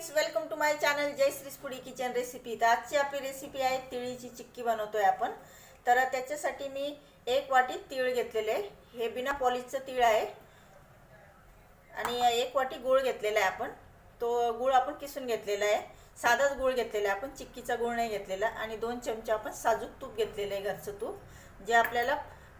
Friends welcome to my channel Jai Shri kitchen recipe तर आजची आपली रेसिपी आहे तिळीची चिक्की बनवतोय आपण. तर त्याच्यासाठी मी एक वाटी तीळ घेतलेले आहे. हे बिना पॉलिशचं तीळ आहे. आणि एक वाटी गूळ घेतलेला आहे आपण. तो गूळ आपण किसून घेतलेला आहे. साधाच गूळ घेतलेला आहे आपण चिक्कीचा गूळ नाही घेतलेला. आणि दोन चमचे आपण साजूक तूप घेतलेलं आहे घरचं तूप जे आपल्याला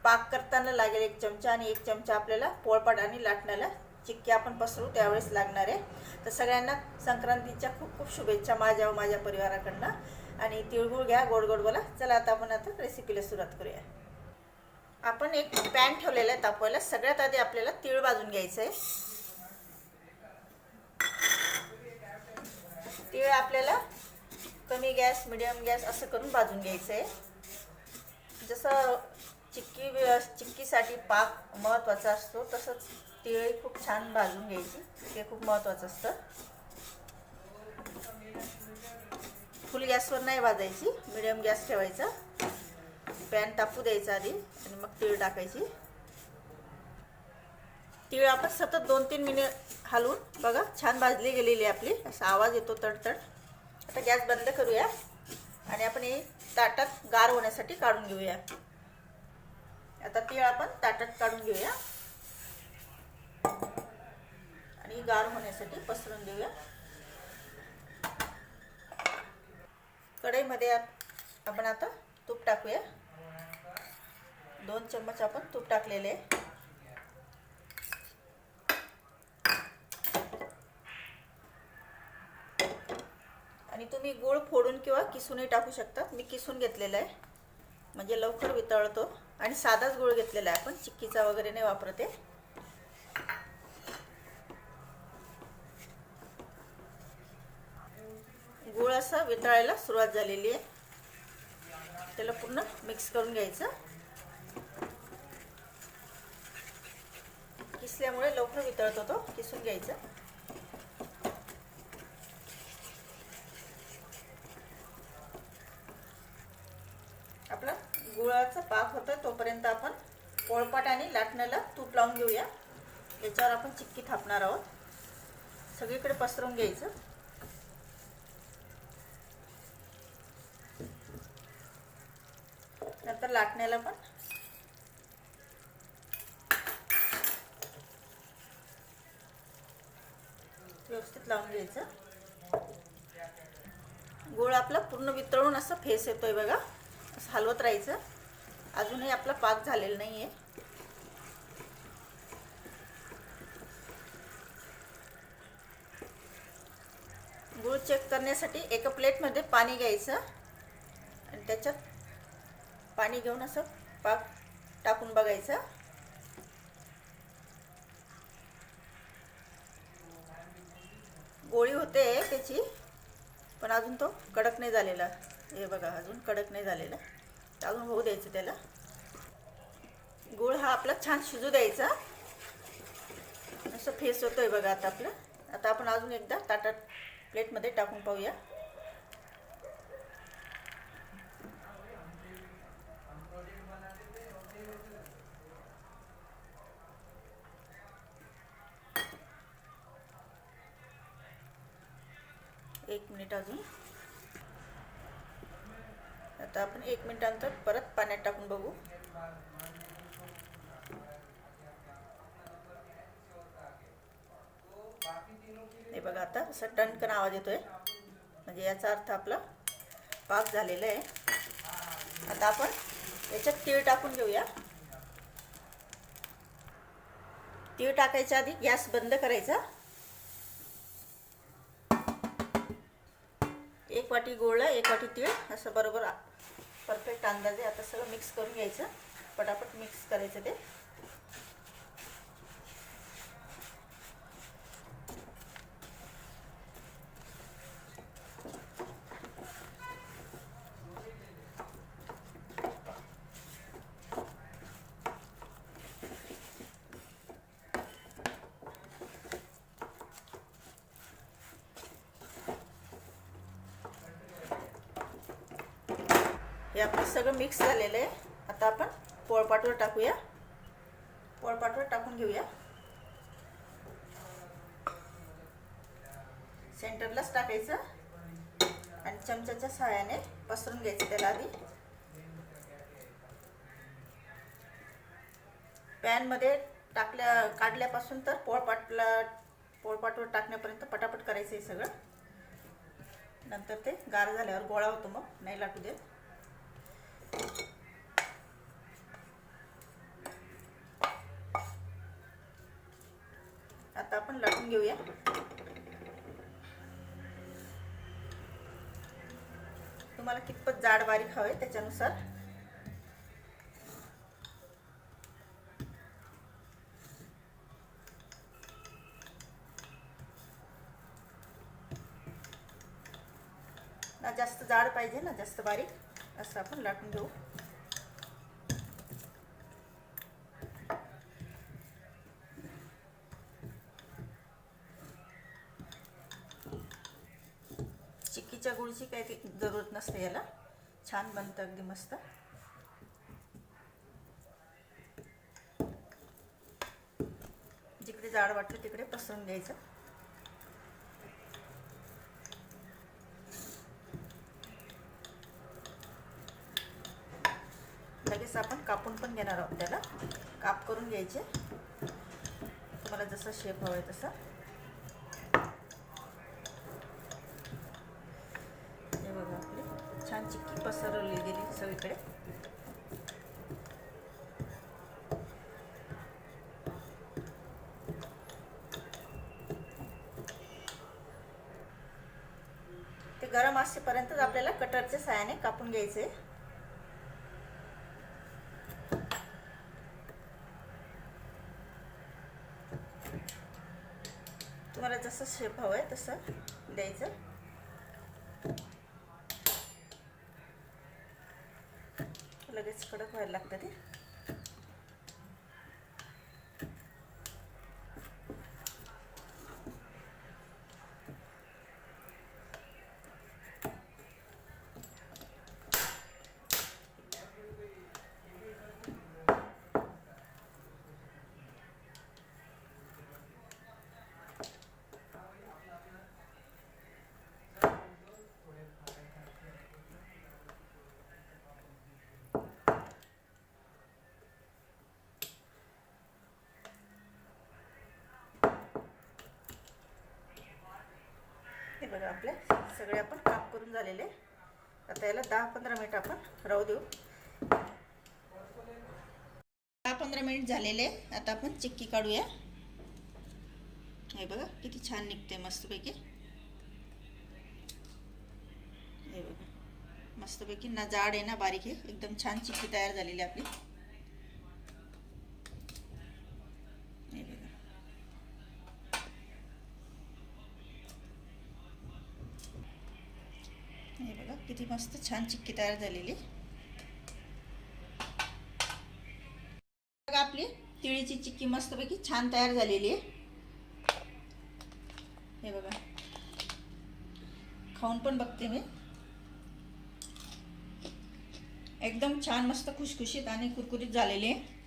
पाक करताना लागेल एक चमचा आणि एक चमचा आपल्याला पोळपाट आणि लाटण्याला चिक्की आपण पसरू त्यावेळेस लागणार आहे. तर सगळ्यांना संक्रांतीच्या खूप खूप शुभेच्छा माझ्या व माझ्या परिवाराकडनं. आणि तिळगुळ घ्या गोड गोड बोला. चला आता आपण आता रेसिपीला सुरुवात करूया. आपण एक पॅन ठेवलेला आहे तापवायला. सगळ्यात आधी आपल्याला तीळ भाजून घ्यायचं आहे. तीळ आपल्याला कमी गॅस मिडियम गॅस असं करून भाजून घ्यायचं आहे. जसं चिक्की चिक्कीसाठी पाक महत्त्वाचा असतो तसंच तिळही खूप छान भाजून घ्यायची. ते खूप महत्त्वाचं असतं. फुल गॅसवर नाही भाजायची. मिडियम गॅस ठेवायचा. पॅन तापू द्यायचा आधी आणि मग तीळ टाकायची. तीळ आपण सतत दोन तीन मिनिट हलवून बघा छान भाजली गेलेली आहे आपली. असा आवाज येतो तडतड. आता गॅस बंद करूया आणि आपण हे ताटात गार होण्यासाठी काढून घेऊया. आता तीळ आपण ताटात काढून घेऊया. ती गार होण्यासाठी पसरून देऊया कढईमध्ये आपण आता तूप टाकूया. दोन चम्मच आपण तूप टाकलेले आहे. आणि तुम्ही गूळ फोडून किंवा किसूनही टाकू शकता. मी किसून घेतलेलं आहे. म्हणजे लवकर वितळतो. आणि साधाच गूळ घेतलेला आहे आपण. चिक्कीचा वगैरे नाही वापरते गूळ असं वितळायला सुरुवात झालेली आहे. त्याला पूर्ण मिक्स करून घ्यायचं. किसल्यामुळे लवकर वितळतो होतो किसून घ्यायचं. आपला गुळाचा पाक होतं तोपर्यंत आपण पोळपाट आणि लाटण्याला तूप लावून घेऊया. याच्यावर आपण चिक्की थापणार आहोत. सगळीकडे पसरवून घ्यायचं. नंतर लाटण्याला पण. व्यवस्थित लावून घ्यायचं. गोळ आपला पूर्ण वितळून असं फेस येतोय बघा. असं हलवत राहायचं. अजूनही आपला पाक झालेला नाही आहे गूळ चेक करण्यासाठी एका प्लेटमध्ये पाणी घ्यायचं. आणि त्याच्यात पाणी घेऊन असं पाक टाकून बघायचं. गोळी होते त्याची पण अजून तो कडक नाही झालेला. हे बघा अजून कडक नाही झालेला. तर अजून होऊ द्यायचं त्याला. गूळ हा आपला छान शिजू द्यायचा. असं फेस होतोय बघा आता आपलं. आता आपण अजून एकदा ताटात प्लेटमध्ये टाकून पाहूया. एक मिनिट अजून. आता आपण एक मिनिटानंतर परत पाण्यात टाकून बघू. हे बघा आता असं टणकन आवाज येतोय. म्हणजे याचा अर्थ आपला पाक झालेला आहे. आता आपण याच्यात तीळ टाकून घेऊया. तीळ टाकायच्या आधी गॅस बंद करायचा. एक वाटी गोळला एक वाटी तीळ असं बरोबर परफेक्ट अंदाजे आता सगळं मिक्स करून घ्यायचं. पटापट मिक्स करायचं ते. हे आपलं सगळं मिक्स झालेलं आहे. आता आपण पोळपाटवर टाकूया. पोळपाटवर टाकून घेऊया. सेंटरलाच टाकायचं. आणि चमच्याच्या सहाय्याने पसरून घ्यायचं त्याला आधी. पॅनमध्ये टाकल्या काढल्यापासून तर पोळपाटला पोळपाटवर टाकण्यापर्यंत पटापट करायचं आहे सगळं. नंतर ते गार झाल्यावर गोळा होतो मग. नाही लाटू देत. आता आपण लाटून घेऊया. तुम्हाला कितपत जाड बारीक हवे त्याच्यानुसार. ना जास्त जाड पाहिजे ना जास्त बारीक. असं आपण लाटून घेऊ. चिक्कीच्या गुळची काही ती जरूरत नसते याला. छान बनतं अगदी मस्त. जिकडे जाड वाटलं तिकडे पसरून घ्यायचं लगेच आपण कापून पण घेणार आहोत त्याला. काप करून घ्यायचे. तुम्हाला जसा शेप हवा आहे तसा. हे बघा आपली. छान चिक्की पसरवली गेली सगळीकडे. ते गरम असेपर्यंतच आपल्याला कटरच्या साहाय्याने कापून घ्यायचे तुम्हाला जसं शेप हवं आहे तसं द्यायचं. लगेच कडक व्हायला लागतं ते. तर आपले सगळे आपण काप करून झालेले. आता याला दहा पंधरा मिनिट आपण राहू देऊ. दहा पंधरा मिनिट झालेले. आता आपण चिक्की काढूया. हे बघा किती छान निघते मस्तपैकी. हे बघा. मस्तपैकी ना जाड आहे ना बारीक आहे. एकदम छान चिक्की तयार झालेली आपली हे बघा हे बघा किती मस्त छान चिक्की तयार झालेली. बघा आपली तिळीची चिक्की मस्तपैकी छान तयार झालेली. आहे हे बघा. खाऊन पण बघते मी. एकदम छान मस्त खुशखुशीत आणि कुरकुरीत झालेली. आहे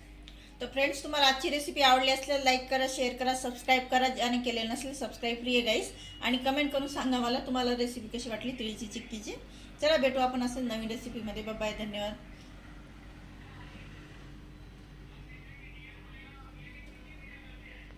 तर फ्रेंड्स तुम्हाला आजची रेसिपी आवडली असल्यास लाईक करा शेअर करा सबस्क्राईब करा. आणि केले नसेल सबस्क्राईब फ्री आहे गाईस आणि कमेंट करून सांगा मला तुम्हाला रेसिपी कशी वाटली तिळीची चिक्कीची? चला भेटू आपण असेल नवीन रेसिपीमध्ये बाय धन्यवाद.